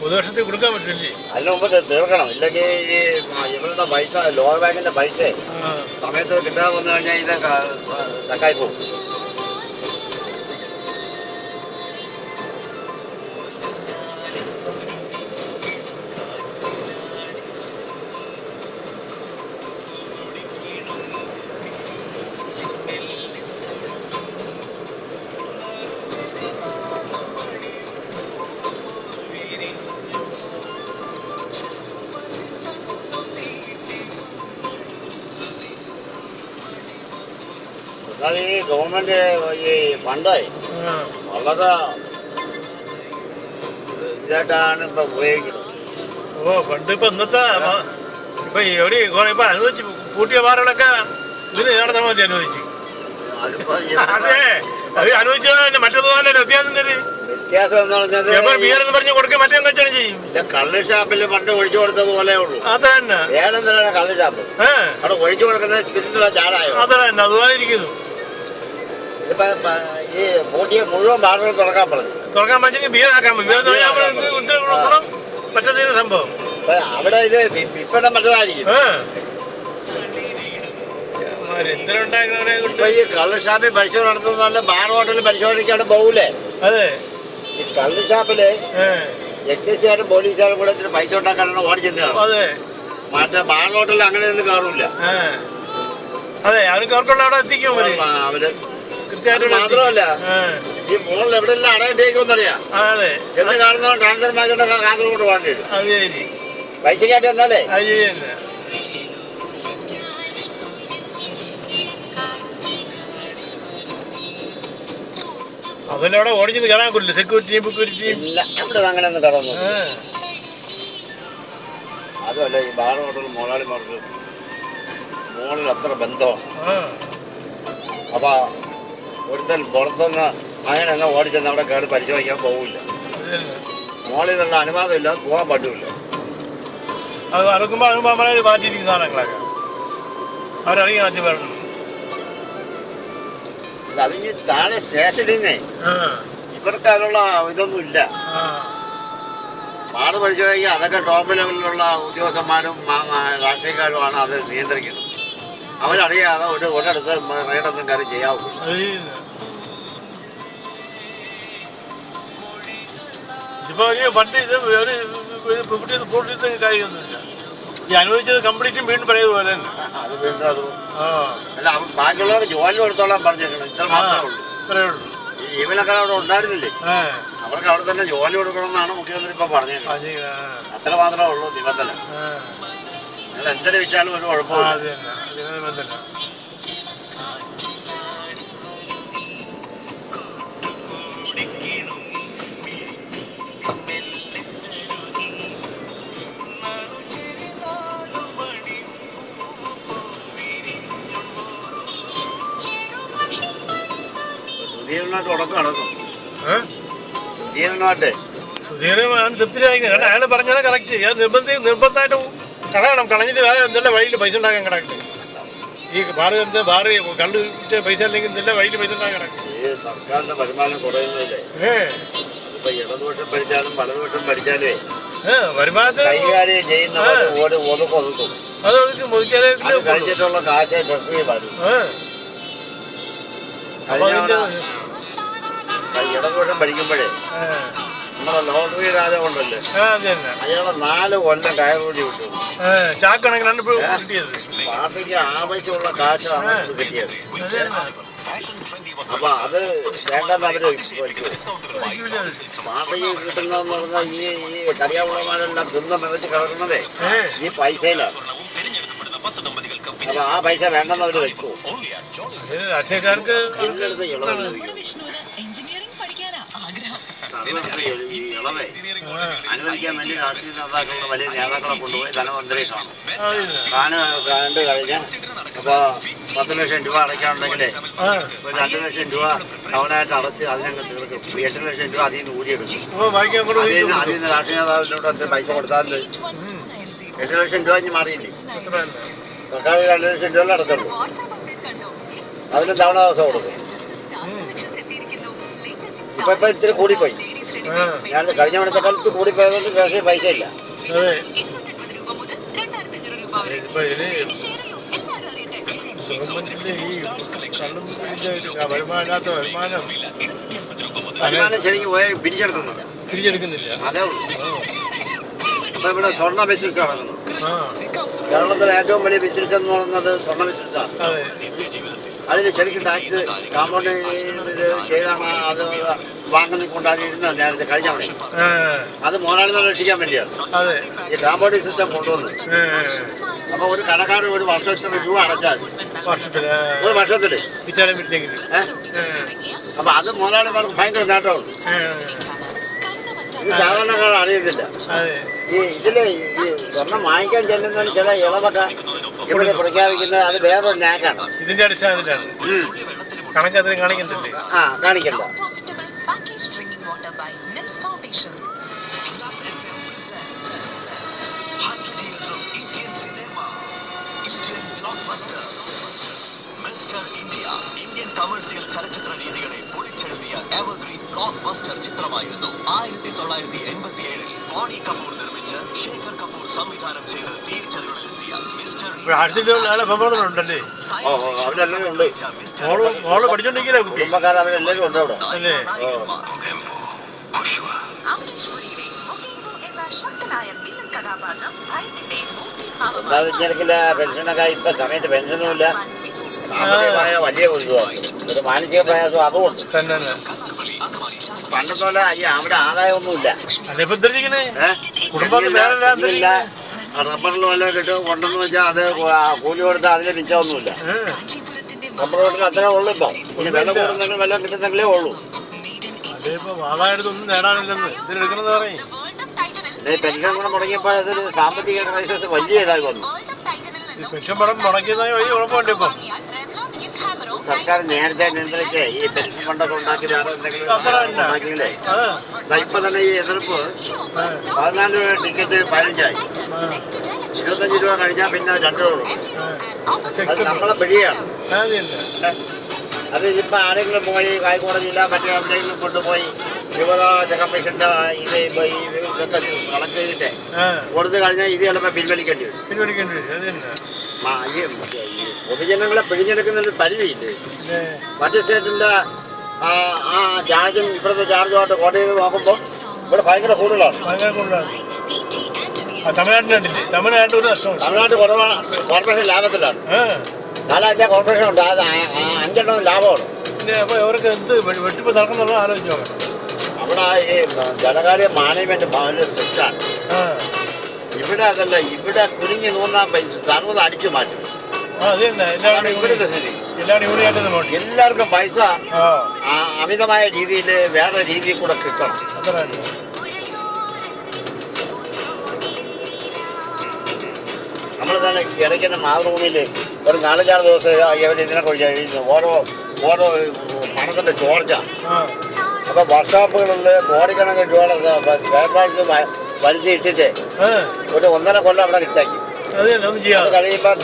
പുതുവർഷത്തിൽ കൊടുക്കാൻ പറ്റില്ലേ? അതിന് മുമ്പ് തീർക്കണം. ഇല്ലെങ്കിൽ ഈ ഇവരുടെ പൈസ ലോവർ ബാങ്കിന്റെ പൈസ സമയത്ത് കിട്ടാതെ വന്നു കഴിഞ്ഞാൽ ഇത് തക്കായി പോകും. എന്നാൽ ഈ ഗവൺമെന്റ് ഈ ഫണ്ടായി. വളരെ ഇതായിട്ടാണ് ഇപ്പൊ ഉപയോഗിക്കുന്നത്. ഓ പണ്ട് ഇപ്പൊ ഇന്നത്തെ ഇപ്പൊ ഒരു കുറെ ഇപ്പൊ അനുവദിച്ചു പൂട്ടിയ ബാറുകളൊക്കെ ഇതിന് നടത്താൻ വേണ്ടി അനുവദിച്ചു. അതെ അത് അനുവദിച്ചത് തന്നെ മറ്റൊന്നും വ്യത്യാസം തരും വ്യത്യാസം എന്ന് എപ്പോൾ ബിയർ എന്ന് പറഞ്ഞ് കൊടുക്കുക മറ്റേ കച്ചവടം ചെയ്യും. കള്ള് ഷാപ്പിൽ പണ്ട് ഒഴിച്ചു കൊടുത്തത് പോലെ ഉള്ളൂ. അത്ര തന്നെ. ഏതെന്തിനാണ് കള്ള് ഷാപ്പ്? അവിടെ ഒഴിച്ചു കൊടുക്കുന്നത് സ്പിരിറ്റുള്ള ചാടായോ അത്ര തന്നെ അതുപോലെ ഇരിക്കുന്നു. ഇതിപ്പോ ഈ പൂട്ടിയ മുഴുവൻ ബാറുകൾ തുറക്കാൻ പറഞ്ഞു. തുറക്കാൻ പറ്റുമെങ്കിൽ സംഭവം. അവിടെ ഇത് വിൽപ്പന മറ്റതായിരിക്കും. ഇപ്പൊ ഈ കള്ള് ഷാപ്പിൽ പരിശോധന നടത്തുന്ന ബാർ ഹോട്ടലിൽ പരിശോധനയ്ക്കാണ് പോകൂലേ അതെ. ഈ കള്ള് ഷാപ്പിൽ ഏ എക്സൈസുകാരും പോലീസുകാരും കൂടെ ഇത്തിരി പൈസ ഉണ്ടാക്കാനാണ് ഓടിച്ചെന്നാണ് അതെ. മറ്റേ ബാർ ഹോട്ടലിൽ അങ്ങനെ ഒന്നും കാണൂല അതെ അവർക്ക് അവർക്കുള്ള അവിടെ എത്തിക്കും അവർ മാത്രമല്ല ഈ മുകളിൽ എവിടെയെല്ലാം അടയിട്ടേക്കുമെന്നറിയാം ആ, അതെ. ചെന്ന് കാണുന്ന ട്രാൻസ്ഫർ മാച്ചിന്റെ കാസർഗോഡ് വേണ്ടി വരും. അത് ശരി. പൈസക്കായിട്ട് എന്നാലേ അത് ശരി അവിടെ ഓടിച്ചത് കയറാൻ കൊല്ലില്ല സെക്യൂരിറ്റിയും സെക്യൂരിറ്റിയും ഇല്ല അവിടെ അങ്ങനെ ഒന്നും കടന്നു അതുമല്ല ഈ ബാർ ഹോട്ടൽ മുതലാളിമാർക്ക് മുകളിൽ അത്ര ബന്ധമാണ് അപ്പൊ ഒരുത്തൻ പുറത്തുനിന്ന് അങ്ങനെ അങ്ങ് ഓടിച്ചെന്ന് അവിടെ കയറി പരിശോധിക്കാൻ പോകില്ല മോളിൽ നിന്നുള്ള അനുവാദമില്ല പോകാൻ പറ്റില്ല അത് അറക്കുമ്പോ അത് മാറ്റിയിരിക്കുന്ന സാധനങ്ങളൊക്കെ. അവരറിയാൻ ആദ്യം പറഞ്ഞു ഇത് അതിന് താഴെ സ്റ്റേഷനിൽ നിന്നേ ഇവർക്ക് അതിനുള്ള ഇതൊന്നും ഇല്ല. പാട് പരിശോധിക്കുക അതൊക്കെ ടോപ്പ് ലെവലിലുള്ള ഉദ്യോഗസ്ഥന്മാരും രാഷ്ട്രീയക്കാരും ആണ് രാഷ്ട്രീയക്കാരുമാണ് അത് നിയന്ത്രിക്കുന്നത്. അവരറിയാതെ ഒരു ഒരിടത്ത് റേഡൊന്നും കാര്യം ചെയ്യാവൂ ഇതിപ്പോ ഈ പണ്ട് ഇത് ഒരു പൂട്ടി പൂട്ടിയിട്ട് കാര്യമൊന്നുമില്ല ഈ അനുവദിച്ചത് കംപ്ലീറ്റും വീണ്ടും പഴയതുപോലെ തന്നെ. അത് വീണ്ടും അത് ആ. അല്ല ബാക്കിയുള്ളവർക്ക് ജോലി എടുത്തോളാൻ പറഞ്ഞിട്ടുണ്ട് ഇത്ര മാത്രമേ ഉള്ളൂ. ഇത്രയേ ഉള്ളൂ. ഈ ജീവനക്കാർ അവിടെ ഉണ്ടായിരുന്നില്ലേ? ഏ അവർക്ക് അവിടെ തന്നെ ജോലി കൊടുക്കണമെന്നാണ് മുഖ്യമന്ത്രി ഇപ്പൊ അത് ആ, അത്ര മാത്രമേ ഉള്ളൂ നിബന്ധന. ആ. നിങ്ങൾ എന്തൊരു വിറ്റാലും ഒരു ആ, കുഴപ്പമില്ല അത് തന്നെ. അതിന് ബന്ധമില്ല ഏ? സുധീരനായിട്ട് സുധീരൻ തൃപ്തിയായിരിക്കും കാരണം അയാൾ പറഞ്ഞത് കറക്റ്റ് ഞാൻ നിർബന്ധി നിർബന്ധമായിട്ട് കളയണം. കളഞ്ഞിട്ട് വേറെ എന്തെല്ലാം വഴിയിൽ പൈസ ഉണ്ടാക്കാൻ കിടക്കും? ഈ ബാറ് എന്ത്? ബാറ് കണ്ടു പൈസ അല്ലെങ്കിൽ എന്തെല്ലാം വഴിയിൽ പൈസ ഉണ്ടാക്കാൻ കിടക്കും? സർക്കാരിന്റെ വരുമാനം കുറയുന്നില്ലേ ഇപ്പൊ ഇടതുപക്ഷം ഭരിച്ചാലും വലതുപക്ഷം ഭരിച്ചാലേ വരുമാനത്തിന് കഴിച്ചിട്ടുള്ള കാശേ കഴിഞ്ഞ ഇടതുപക്ഷം പഠിക്കുമ്പോഴേ നമ്മുടെ ലോട്ടറി രാജ തന്നെ അയാളെ നാല് കൊല്ലം കയറൂടി വിട്ടു. പാർട്ടിക്ക് ആവശ്യമുള്ള കാശാണ് കിട്ടിയത്. അപ്പൊ അത് വേണ്ടെന്ന് അവർ പാർട്ടിക്ക് കിട്ടുന്നതെന്ന് പറഞ്ഞാൽ ഈ ഈ കറിയാവുള്ളമാരെല്ലാം തിന്ന് മികച്ച് കിടക്കുന്നതേ ഈ പൈസയിലാണ് അപ്പൊ ആ പൈസ വേണ്ടെന്ന് അവർ വെച്ചു. രാഷ്ട്രീയക്കാർക്ക് ഈ ഇളവേ. ആ, അനുവദിക്കാൻ വേണ്ടി രാഷ്ട്രീയ നേതാക്കളുടെ വലിയ നേതാക്കളെ കൊണ്ടുപോയി ധനമന്ത്രി കാണും അതില്ല. താന് കണ്ടു കഴിഞ്ഞ് അപ്പൊ പത്ത് ലക്ഷം രൂപ അടയ്ക്കാനുണ്ടെങ്കിലേ ഒരു രണ്ട് ലക്ഷം രൂപ തവണയായിട്ട് അടച്ച് അതിനങ്ങ് തീർക്കും. എട്ട് ലക്ഷം രൂപ അതിൽ നിന്ന് ഊരിയെടുക്കും. അങ്ങോട്ട് അതിൽ പോയി നിന്ന് രാഷ്ട്രീയ നേതാവിനോട് പൈസ കൊടുത്താൽ എട്ട് ലക്ഷം രൂപ ഇനി മാറിയില്ലേ? സർക്കാർ രണ്ട് ലക്ഷം രൂപ അടച്ചുള്ളൂ അതിന് തവണ ദിവസം കൊടുക്കും. ഇപ്പൊ ഇപ്പൊ ഇത്തിരി കൂടിപ്പോയി. കഴിഞ്ഞ മണിത്തെ കാലത്ത് കൂടിപ്പോയതുകൊണ്ട് കേസിൽ പൈസ ഇല്ല ഇവിടെ സ്വർണ ബിസിനസ് നടക്കുന്നു കേരളത്തിലെ ഏറ്റവും വലിയ ബിസിനസ് എന്ന് പറയുന്നത് സ്വർണ ബിസിനസ്സാണ് അതിന് ശരിക്കും ടാക്സ് കാമ്പൗണ്ട് ചെയ്താണ് അത് വാങ്ങുന്ന കൊണ്ടാടിയിരുന്നത് നേരത്തെ കഴിഞ്ഞ വർഷം. അത് മോനാളിമാരെ രക്ഷിക്കാൻ വേണ്ടിയാണ്. ഈ കാമ്പൗണ്ട് സിസ്റ്റം കൊണ്ടുവന്നു. അപ്പൊ ഒരു കടക്കാരൻ ഒരു വർഷത്തിന് രൂപ അടച്ചാൽ. വർഷത്തിൽ. ഒരു വർഷത്തിൽ അപ്പൊ അത് മോനാളിമാർക്ക് ഭയങ്കര നേട്ടമാണ്. ഇത് സാധാരണക്കാർ അറിയത്തില്ല. ഈ ഇതിലെ ഈ സ്വർണം വാങ്ങിക്കാൻ ചെല്ലുന്നതിന് ചില ഇളവൊക്കെ ഇവിടെ പ്രഖ്യാപിക്കുന്നത് അത് വേറൊരു നാക്കാണ് ഇതിന്റെ അടിസ്ഥാനത്തിലാണ്. കാണിക്കുന്നില്ലേ ആ കാണിക്കണ്ട. കമേഴ്സ്യൽ ചലച്ചിത്ര രീതികളെ പൊളിച്ചെഴുതിയ എവർഗ്രീൻ ബ്ലോക്ക് ബസ്റ്റർ ചിത്രമായിരുന്നു ആയിരത്തി തൊള്ളായിരത്തി എൺപത്തി ഏഴിൽ ബോണി കപൂർ നിർമ്മിച്ച് ശേഖർ കപൂർ സംവിധാനം ചെയ്ത് തിയേറ്ററുകളിലെത്തിയ നാളെ ഫെബ്രുവരി ഉണ്ടല്ലേ ഓ, ഓ, അവരെല്ലാവരും ഉണ്ട്. മോൾ മോൾ പഠിച്ചോണ്ടിരിക്കില്ല കുട്ടി? കുടുംബക്കാർ അവരെല്ലാവരും ഉണ്ട് അവിടെ? അല്ലേ? അമരീശ്വരിയുടെ മുഖേമ്പു എന്ന ശക്തനായ വില്ലൻ കഥാപാത്രം ഭയത്തിന്റെ അല്ലാതെ ഇങ്ങനെയൊക്കെയുള്ള പെൻഷനൊക്കെ ഇപ്പൊ സമയത്ത് പെൻഷനും ഇല്ല സാമ്പത്തികമായ വലിയ ഒഴുകുമാണ് ഒരു മാനസിക പ്രയാസം അതുമുണ്ട് തന്നെ തന്നെ പണ്ടത്തെ പോലെ ഈ അവിടെ ആദായമൊന്നുമില്ല. അല്ല ഇപ്പൊ എന്തിരിക്കണേ ഏഹ്? കുടുംബത്തിൽ വേറെ റബ്ബറിൽ വല്ല കിട്ടും കൊണ്ടെന്ന് വെച്ചാൽ അത് കൂലി കൊടുത്താൽ അതിന് മിച്ചമൊന്നുമില്ല. റബ്ബർ കൊടുക്കാൻ അത്രേ ഉള്ളൂ ഇപ്പം. ഇനി വില കൂടുന്നെങ്കിലും വില കിട്ടുന്നെങ്കിലേ ഉള്ളൂ. ഈ പെൻഷൻ കൂടെ മുടങ്ങിയപ്പോൾ അതൊരു സാമ്പത്തിക ക്രൈസിസ് വലിയ ഇതായി വന്നു. പെൻഷൻ പണം മുടക്കിയതായി വലിയ കുഴപ്പമുണ്ട് ഇപ്പം. സർക്കാർ നേരത്തെ നിയന്ത്രിച്ച് ഈ പെൻഷൻ ഫണ്ടൊക്കെ ഉണ്ടാക്കി വേറെ എന്തെങ്കിലും. ഉണ്ടാക്കിയില്ലേ? ഇപ്പൊ തന്നെ ഈ എതിർപ്പ് പതിനാല് രൂപ ടിക്കറ്റ് പതിനഞ്ചായി. ഇരുപത്തഞ്ച് രൂപ കഴിഞ്ഞാൽ പിന്നെ രണ്ട് രൂപ നമ്മളെ പിടിയാണ്. അത് ഇപ്പം ആരെങ്കിലും പോയി ഹൈക്കോടതിയില്ല മറ്റേ എവിടെയെങ്കിലും കൊണ്ടുപോയി യുവത കമ്മീഷന്റെ ഇത് ഇതൊക്കെ കളക്ട് ചെയ്തിട്ട് കൊടുത്തു കഴിഞ്ഞാൽ ഇത് ചിലപ്പോൾ പിൻവലിക്കേണ്ടി വരും. പിൻവലിക്കേണ്ടി വരും. പൊതുജനങ്ങളെ പിഴിഞ്ഞെടുക്കുന്നതിന് പരിധിയില്ല? മറ്റു സ്റ്റേറ്റിന്റെ ആ ചാർജും ഇപ്പോഴത്തെ ചാർജുമായിട്ട് ചെയ്ത് നോക്കുമ്പോൾ ഇവിടെ ഭയങ്കര കൂടുതലാണ്. ഭയങ്കര കൂടുതലാണ്. തമിഴ്നാട്ടിൽ തമിഴ്നാട്ടിൽ ഒരു നഷ്ടം തമിഴ്നാട്ടിൽ കുറവാണ്. കോർപ്പറേഷൻ ലാഭത്തിലാണ്. നാലാഴ്ച കോർപ്പറേഷൻ ഉണ്ട്. അത് ആ- ആ അഞ്ചെണ്ണം ലാഭമാണ്. പിന്നെ അപ്പൊ ഇവർക്ക് എന്ത് വെട്ടിപ്പ് നടക്കുന്നുള്ള ആലോചിച്ച് നോക്കണം. അവിടെ ഈ ധനകാര്യ മാനേജ്മെന്റ് വളരെ സ്ട്രിക്റ്റാണ് ഇവിടെ അതല്ല ഇവിടെ കുരുങ്ങി നൂറാം പൈസ തന്നത് അടിച്ചു മാറ്റും. ഇവിടുത്തെ സ്ഥിതി. എല്ലാവർക്കും പൈസ അമിതമായ രീതിയിൽ വേറെ രീതിയിൽ കൂടെ കിട്ടണം. നമ്മൾ തന്നെ ഇടയ്ക്കുന്ന മാതൃഭൂമിയിൽ ഒരു നാലഞ്ചാറ് ദിവസം ഇവർ ഇതിനെ കുറിച്ച് ഓരോ ഓരോ പണത്തിന്റെ ചോർച്ച. ആ. അപ്പോൾ വർക്ക്ഷോപ്പുകളിൽ കോടിക്കണക്കിന് രൂപയുടെ വേപ്പാഴ്ച പാർട്സ് വലിച്ചിട്ടിട്ട് ഒരു ഒന്നര കൊല്ലം അവിടെ കിട്ടാക്കി. അത് കഴിയുമ്പോൾ